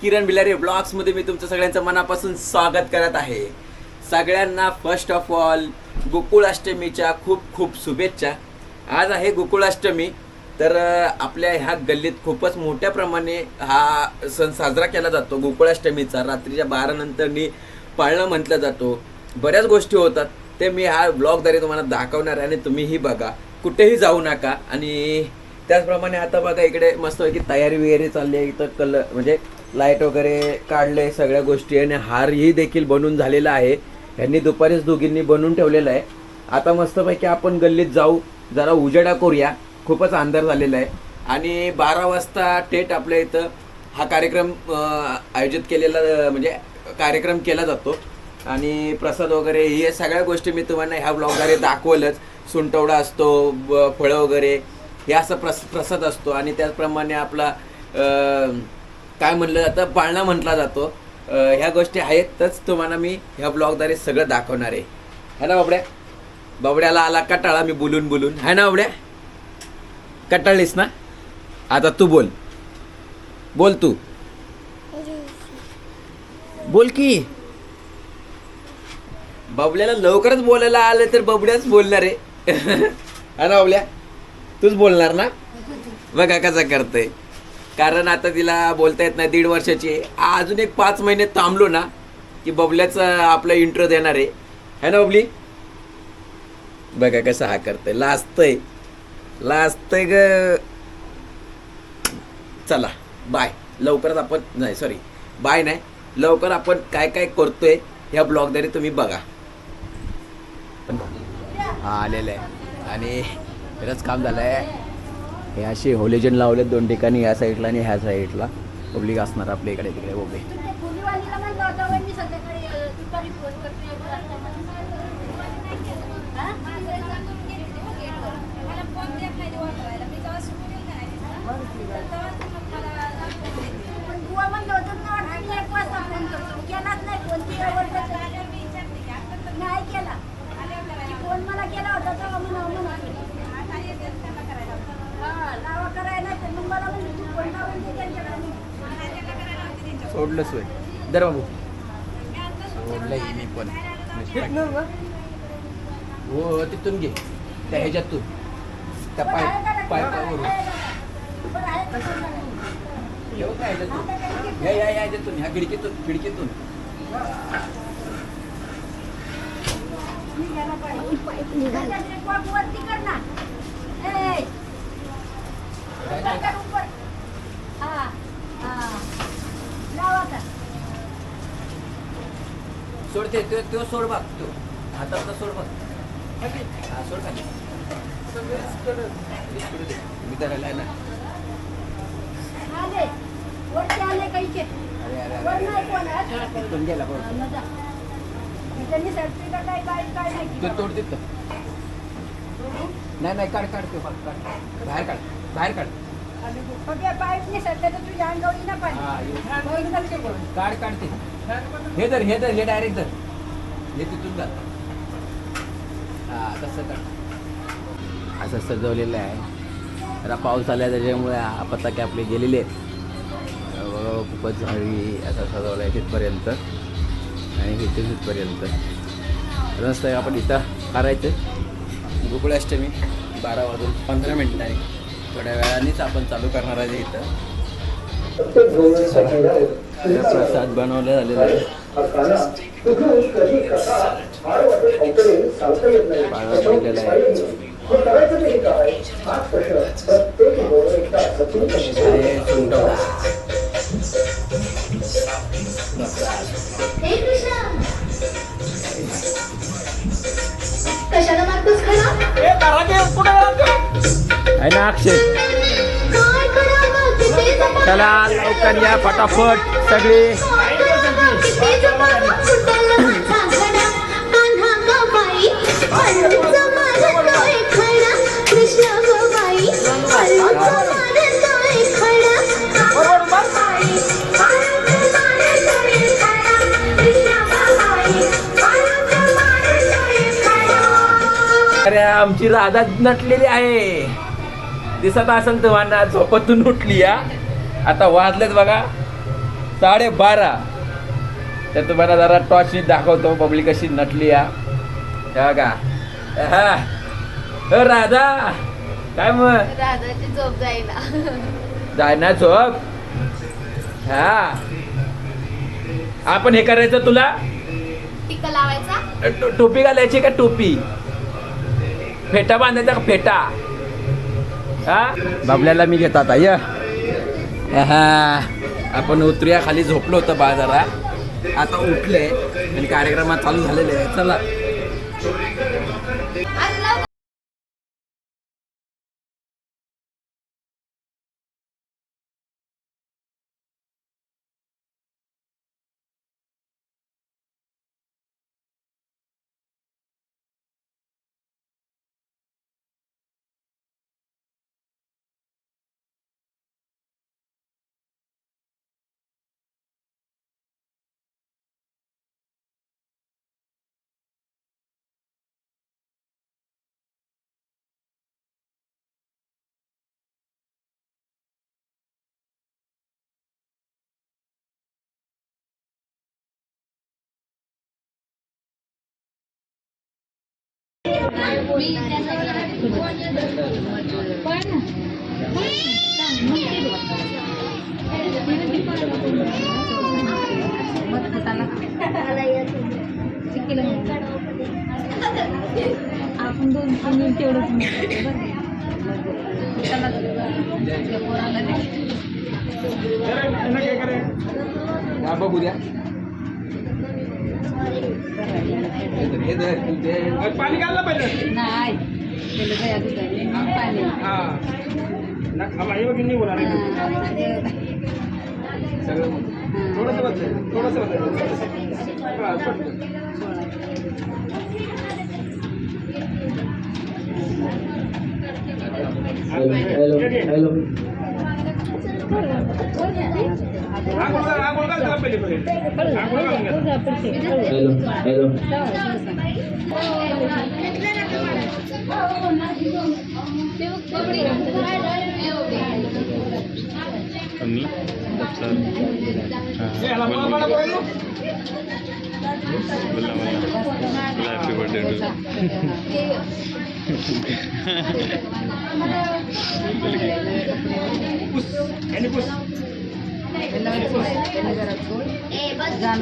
किरण बिलारे ब्लॉग्समध्ये मी तुमचं सगळ्यांचं मनापासून स्वागत करत आहे. सगळ्यांना फर्स्ट ऑफ ऑल गोकुळाष्टमीच्या खूप खूप शुभेच्छा. आज आहे गोकुळाष्टमी तर आपल्या ह्या गल्लीत खूपच मोठ्या प्रमाणे हा सण साजरा केला जातो. गोकुळाष्टमीचा रात्रीच्या बारानंतरनी पाळणं म्हटलं जातो. बऱ्याच गोष्टी होतात ते मी हा ब्लॉगद्वारे तुम्हाला दाखवणार आहे आणि तुम्हीही बघा. कुठेही जाऊ नका आणि त्याचप्रमाणे आता बघा इकडे मस्तपैकी तयारी वगैरे चालली आहे. इथं कलर म्हणजे लाइट वगैरे काढले सगळ्या गोष्टी आणि हारही देखील बनून झालेला आहे. यांनी दुपारीच दोघींनी बनवून ठेवलेला आहे. आता मस्तपैकी आपण गल्लीत जाऊ. जरा उजेडा करूया. खूपच अंधार झालेला आहे. आणि बारा वाजता टेट आपल्या इथं हा कार्यक्रम आयोजित केलेला म्हणजे कार्यक्रम केला जातो. आणि प्रसाद वगैरे हे सगळ्या गोष्टी मी तुम्हाला ह्या ब्लॉगद्वारे दाखवलंच. सुंटवडा असतो ब- फळं वगैरे हे असं प्रस प्रसाद असतो. आणि त्याचप्रमाणे आपला काय म्हणलं जातं? पाळणा म्हटला जातो. ह्या गोष्टी आहेतच तुम्हाला मी ह्या ब्लॉगद्वारे सगळं दाखवणार आहे. है ना बाबड्या? बाबड्याला आला कटाळा मी बोलून बोलून. है ना बाबड्या? कटाळलीस ना? आता तू बोल. बोल तू. बोल की. बबड्याला लवकरच बोलायला आलं तर बबड्याच बोलणार आहे. है ना बबल्या तूच बोलणार ना? बघा कसं करतंय. कारण आता तिला बोलता येत नाही दीड वर्षाची अजून एक पाच महिने थांबलो ना की बबल्याचं आपला इंट्रो देणार आहे. है ना बबली? बघा कसं हा करतंय. लाजतंय. लाजतंय ग. चला बाय लवकरच आपण नाही सॉरी बाय नाही. लवकर आपण काय काय करतोय ह्या ब्लॉगद्वारे तुम्ही बघा. हा आलेलं आहे. आणि बरंच काम झालं आहे हे असे होलेजन लावलेत दोन ठिकाणी ह्या साईडला आणि ह्या साईडला पब्लिक असणार आपल्या इकडे तिकडे उभे फुलीवालीला म्हणलं होतं वहिनी संध्याकाळी अ, दुपारी फोन करते हा? मला फोन देत नाही वाटवायला. मी जेव्हा सुटली का नाही, तेव्हा तू मग मला दाखवते. पण बुवा म्हणलं होतं ना, मी एक वाजता फोन करतो. केलाच नाही फोन. ती आवडतं तर. नाही केला. ती फोन मला केला होता तेव्हा म्हणावं म्हणत होती. हा, लावा करायला नाही तर मग मला म्हणली, तू फोन लावून दे त्यांच्याकडे. सोडलं सोय. दर बाबू सोडलंय मी पण. हो तिथून घे. त्या ह्याच्यातून. त्या पाय पायपावरून. बरं आहे का ह्याच्यातून? या या ह्याच्यातून ह्या खिडकीतून खिडकीतून पाहिजे. त्याच्यातले कॉक वरती कर ना. ए, वर कर, वर. हा, हा. लाव आता. सोडते तो तो सोड बघ तो. हातातला सोड बघ. हा सोड खाली. मी तर आलाय ना. अरे अरे अरे नाही गेला नाही तो तोड नाही नाही काढ काढ तो काढ काढ. बाहेर काढ बाहेर काढ. तर. हा. काढ काढ ते हे धर हे धर हे डायरेक्ट धर. हे तिथून हा तसं काढ असं सजवलेलं आहे. जरा पाऊस आला त्याच्यामुळे पताके आपले गेलेले आहेत. बघा, खूपच झाडी असं सजवलं आहे तिथपर्यंत. आणि इथे तिथपर्यंत. रस्त आहे आपण इथं करायचं. गोकुळाष्टमी बारा वाजून पंधरा मिनिटांनी थोड्या वेळानेच आपण चालू करणार आहे इथं. प्रसाद बनवले झालेला आहे. पाळणा बनलेला आहे. हे. हे कशाला मारतोस खरा? आहे ना अक्षय चला लवकर या फटाफट सगळे. अरे आमची राधा नटलेली आहे. दिसत असेल तुम्हाला झोपतून उठली या आता वाजलेत बघा. साडेबारा. तर तुम्हाला जरा टॉर्च दाखवतो पब्लिक कशी नटली या हे बघा. हा. राधा. काय मग? राधाची झोप जाईना. जाय ना झोप? हा. आपण हे करायचं तुला? टिका लावायचा? टो- टोपी घालायची का टोपी? फेटा बांधायचा का फेटा? हा? बाबल्याला मी घेतो आता य. हा आपण उतरूया खाली झोपलो होतं बाजारा आता उठले आणि कार्यक्रमात चालू झालेले आहे. चला. आपण दोन तीन तेवढंच हा बघू द्या. पाणी घाललं पाहिजे नाही त्याला काय अजून काय नाही. पाणी हा ना खावा हे बघ निघून आले सगळं मग. थोडंसं बदल थोडंसं बदल हा, पटकन. आंघोळ घाल, आंघोळ घाल त्याला पहिले पहिले. आंघोळ घालून घ्या. हे, ह्याला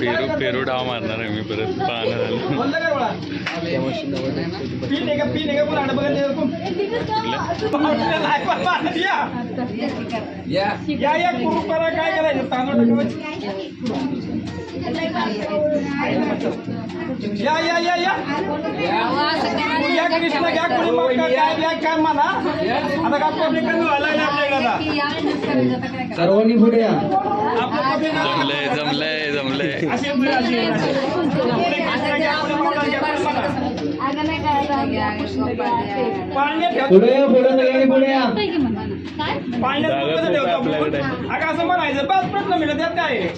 पेरू? पेरू डाव मारणार आहे मी परत पाहणं झालं. काय करायचं. या या या या. या कृष्ण घ्या कोणी मग काय घ्या काय म्हणा? आता काय पब्लिक कमी व्हायला लागले आपल्याकडे सर्वांनी पुढे या. जमलंय जमलंय जमलंय. अशी आहे, अशी आहे. कोणी कृष्ण घ्या, जागा कसं खूप ठेवतो? आपल्याकडे. अगं असं म्हणायचं बस प्रश्न मिळत त्यात काय आहे?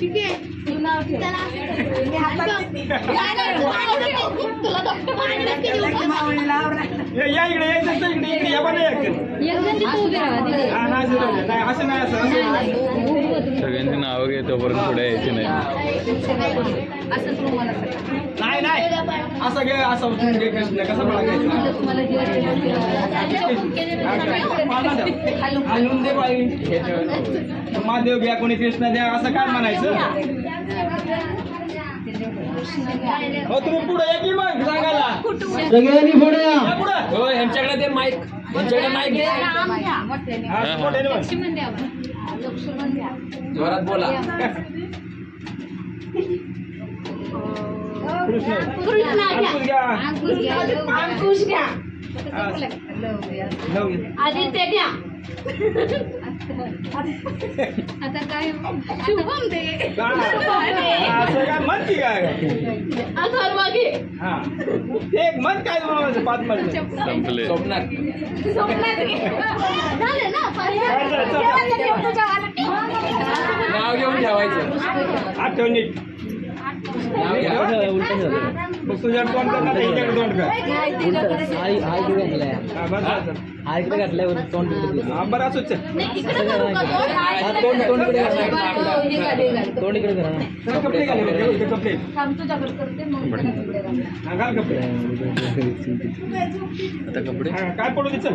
या या इकडे या इकडे इकडे इकडे या. हा, नाही असं नाही, नाही, असं नाही असं असं सगळ्यांची नावं घे तोपर्यंत पुढे यायची नाही. नाही नाही. असं घे असं कृष्ण कसं हलवून दे बाई. महादेव घ्या कोणी कृष्ण द्या असं काय म्हणायचं? हो तुम्ही पुढे या की मग सांगायला? सगळ्यांनी पुढे या. हो यांच्याकडे ते माईक यांच्याकडे माईक घे हा, पुढे ये मग. जोरात बोला. अंकुश घ्या. आदित्य घ्या. आता काय? शुभम दे. असं काय म्हण की काय? अथर्व घे हा. ते एक म्हण काय पाच म्हण संपले. सोमनाथ झाले ना. नाव घेऊन ठेवायचं. आठवण मग तुझ्या तोंड कर हिच्याकडे तोंड कर हा, बस हा, बरं असोच चल. तोंड तोंड करा. तोंड इकडे ना. कपडे घाल इकडे, इकडे कपडे हा, घाल कपडे आता कपडे हा, काय पडू दे चल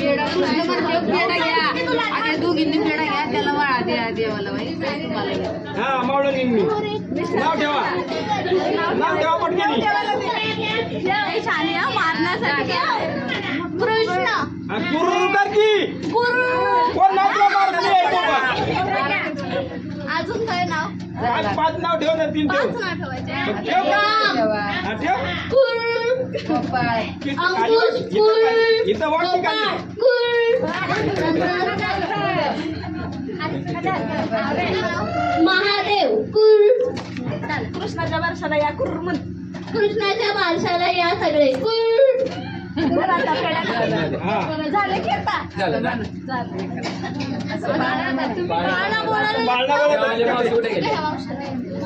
पेढा चला. तसं नको ठेवून नाव दोघींनी फेडा घ्या त्याला वाळा द्या देवाला बाई तुम्हाला घ्या. हा मावळं नेईन मी. नाव ठेवा. नाव ठेवा पटकनी. कृष्ण हा, कुर्र कर की? कोण नाव तुला मारत आहे बाबा. अजून काय नाव आज पाच नाव ठेव ना तीन ठेव. पाच नाव ठेवायचे. ठेव. हा, ठेव. इथं वाट? महादेव कुर कृष्णाच्या वर्षाला या कुर्र म्हण कृष्णाच्या बारशाला या सगळे कुर हा झालं की आता बोला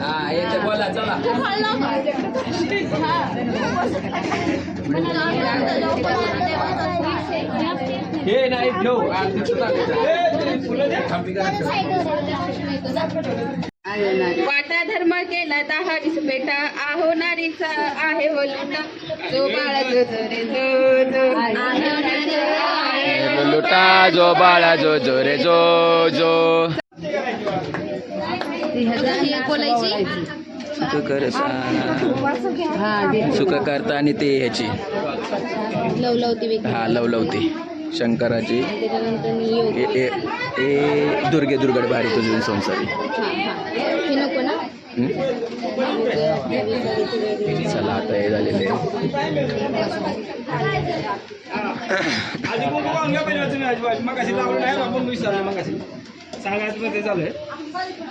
हा येते बोला चला हे नाही ठेव वाटा धर्म केला दहा वीस बेटा आहो नारीचा आहे हो लुटा जो बाळा जो जो रे जो जो आहो नारीचा आहे लुटा जो बाळा जो जो. रे जो जो सुख कर सुख करता आणि ते ह्याची. लवलवती हा लवलवती. शंकराची. ए दुर्गे दुर्गड भारी तुझी संसारी. हे हं? चला आता हे झालेले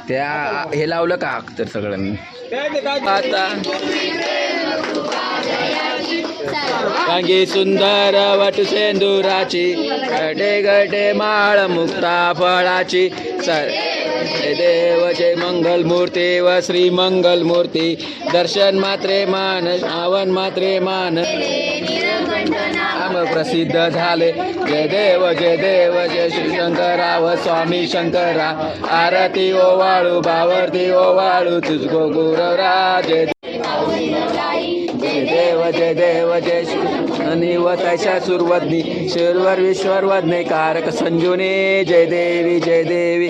त्या हे लावलं का तर सगळ्यांनी? आता. कांगी सुंदर वटू सेंदुराची गडे गडे माळ मुक्ता फळाची देव जय मंगल मूर्ती व श्री मंगल मूर्ती दर्शन मात्रे मान श्रावण मात्रे मान. प्रसिद्ध झाले. जय देव जय देव जय श्री शंकरा व स्वामी शंकरा. आरती ओवाळू बावरती ओवाळू तुझगो गुरवरा. जय जय देव जय देव जय श्री आणि व तशा सुरवदनी शिरवर विश्वरवदने कारक संजुने. जय देवी जय देवी.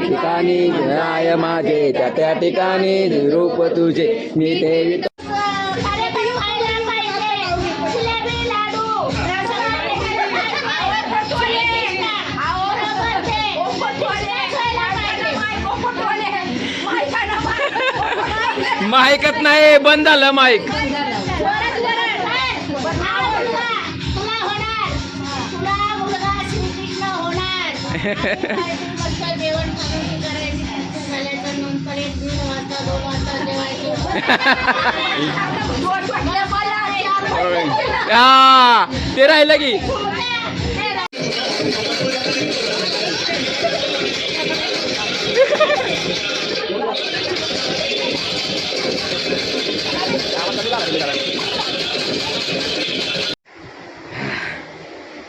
ठिकाणी राय माझे त्या त्या ठिकाणी रूप तुझे. मी लाडू माईकच नाही बंद झालं माईक. तुला होणार. ते राहिलं की.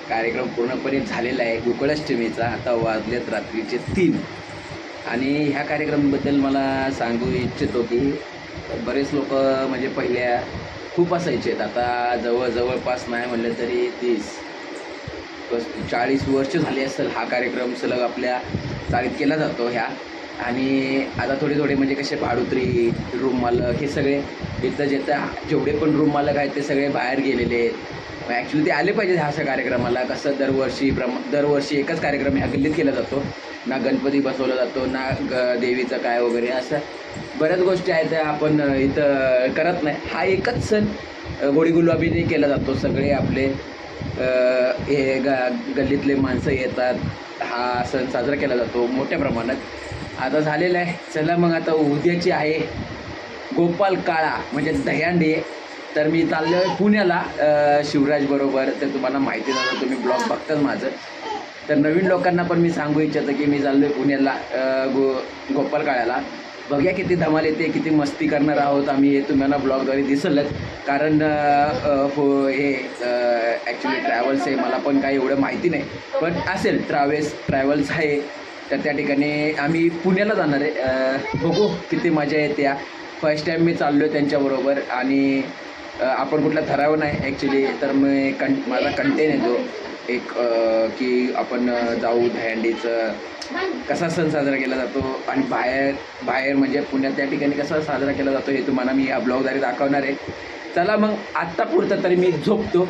कार्यक्रम पूर्णपणे झालेला आहे. गोकुळाष्टमीचा आता वाजलेत रात्रीचे तीन. आणि ह्या कार्यक्रमाबद्दल मला सांगू इच्छितो की बरेच लोक म्हणजे पहिल्या खूप असायचे. आता जवळ जवळपास नाही म्हणलं तरी तीस चाळीस वर्ष झाली असेल हा कार्यक्रम सलग आपल्या चाळीत केला जातो ह्या. आणि आता थोडे थोडे म्हणजे कसे भाडुत्री रूम मालक हे सगळे इथं जिथं जेवढे पण रूम मालक आहेत ते सगळे बाहेर गेलेले आहेत. ॲक्च्युली ते आले पाहिजेत ह्या अशा कार्यक्रमाला. कसं दरवर्षी प्रम दरवर्षी एकच कार्यक्रम ह्या गल्लीत केला जातो. ना गणपती बसवला जातो ना ग देवीचं काय वगैरे असं. बऱ्याच गोष्टी आहेत त्या आपण इथं करत नाही. हा एकच सण अ, गोडी गुलाबीने केला जातो. सगळे आपले हे ग गल्लीतले माणसं येतात. हा सण साजरा केला जातो मोठ्या प्रमाणात. आता झालेला आहे. चला मग आता उद्याची आहे गोपाल काळा म्हणजे दह्यांडे. तर मी चाललो आहे पुण्याला शिवराजबरोबर तर तुम्हाला माहिती झालं तुम्ही ब्लॉग बघताच माझं. तर नवीन लोकांना पण मी सांगू इच्छितो की मी चाललो आहे पुण्याला गो गोपाल काळ्याला. बघ्या किती धमाल येते किती मस्ती करणार आहोत आम्ही हे तुम्हाला ब्लॉगद्वारे दिसलंच. कारण हो हे ॲक्च्युली ट्रॅव्हल्स आहे मला पण काही एवढं माहिती नाही. पण असेल ट्रॅव्हल्स ट्रॅव्हल्स आहे. तर त्या ठिकाणी आम्ही पुण्याला जाणार आहे. बघू किती मजा येते. फर्स्ट टाईम मी चाललो आहे त्यांच्याबरोबर आणि आपण कुठला ठराव नाही ॲक्च्युली तर मी कं माझा कंटेन येतो एक की आपण जाऊ दहंडीचं कसा सण साजरा केला जातो आणि बाहेर बाहेर म्हणजे पुण्यात त्या ठिकाणी कसा साजरा केला जातो हे तुम्हाला मी या ब्लॉगद्वारे दाखवणार आहे. चला मग आत्ता पुरतं तरी मी झोपतो.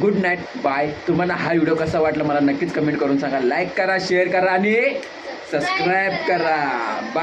गुड नाईट बाय तुम्हाला हा व्हिडिओ कसा वाटला मला नक्कीच कमेंट करून सांगा. लाईक करा शेअर करा आणि सबस्क्राईब करा. बाय